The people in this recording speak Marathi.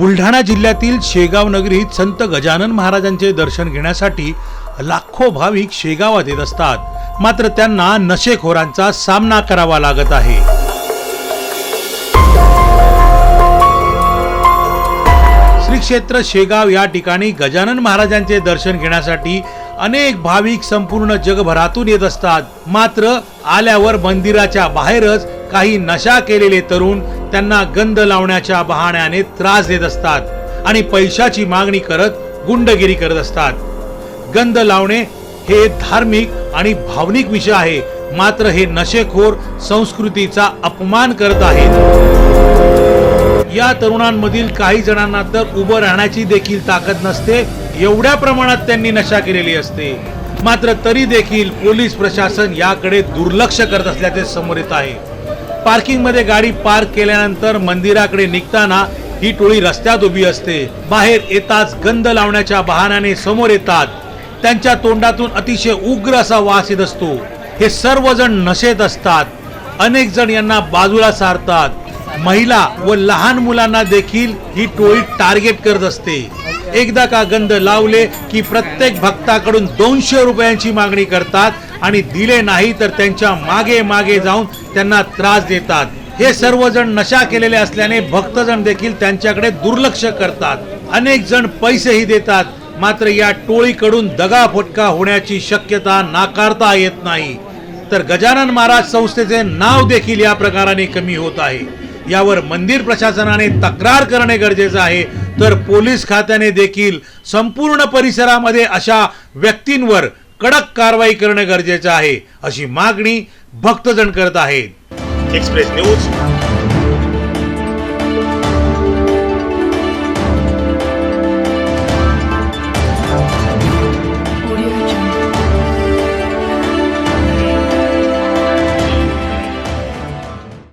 बुलढाणा जिल्ह्यातील शेगाव नगरीत संत गजानन महाराजांचे दर्शन घेण्यासाठी लाखो भाविक शेगावात येत असतात. मात्र त्यांना नशेखोरांचा सामना करावा लागत आहे. श्री क्षेत्र शेगाव या ठिकाणी गजानन महाराजांचे दर्शन घेण्यासाठी अनेक भाविक संपूर्ण जगभरातून येत असतात. मात्र आल्यावर मंदिराच्या बाहेरच काही नशा केलेले तरुण त्यांना गंध लावण्याच्या बहाण्याने त्रास देत असतात आणि पैशाची मागणी करत गुंडगिरी करत असतात. गंध लावणे हे धार्मिक आणि भावनिक विषय आहे मात्र हे नशेखोर संस्कृतीचा अपमान करत आहेत. या तरुणांमधील काही जणांना तर उभं राहण्याची देखील ताकद नसते एवढ्या प्रमाणात त्यांनी नशा केलेली असते. मात्र तरी देखील पोलीस प्रशासन याकडे दुर्लक्ष करत असल्याचे समोर येत आहे. पार्किंगमध्ये गाडी पार्क केल्यानंतर मंदिराकडे निघताना ही टोळी रस्त्यात उभी असते. बाहेर येताच गंध लावण्याच्या बहाण्याने समोर येतात. त्यांच्या तोंडातून अतिशय उग्र असा वास येत असतो. हे सर्वजण नशेत असतात. अनेक जण यांना बाजूला सारतात. महिला व लहान मुलांना देखील ही टोळी टार्गेट करत असते. एकदा का गंध लावले की प्रत्येक भक्ताकडून दोनशे रुपयांची मागणी करतात आणि दिले नाही तर त्यांच्या मागे मागे जाऊन त्यांना त्रास देतात. हे सर्वजण नशा केलेले असल्याने भक्तजण देखील त्यांच्याकडे दुर्लक्ष करतात. अनेक जण पैसेही देतात मात्र या टोळीकडून दगाफटका होण्याची शक्यता नाकारता येत नाही. तर गजानन महाराज संस्थेचे नाव देखील या प्रकाराने कमी होत आहे. यावर मंदिर प्रशासनाने तक्रार करणे गरजेचे आहे. तर पोलीस खात्याने देखील संपूर्ण परिसरामध्ये अशा व्यक्तींवर कडक कारवाई करणे गरजेचे आहे अशी मागणी भक्तजण करत आहेत. Express news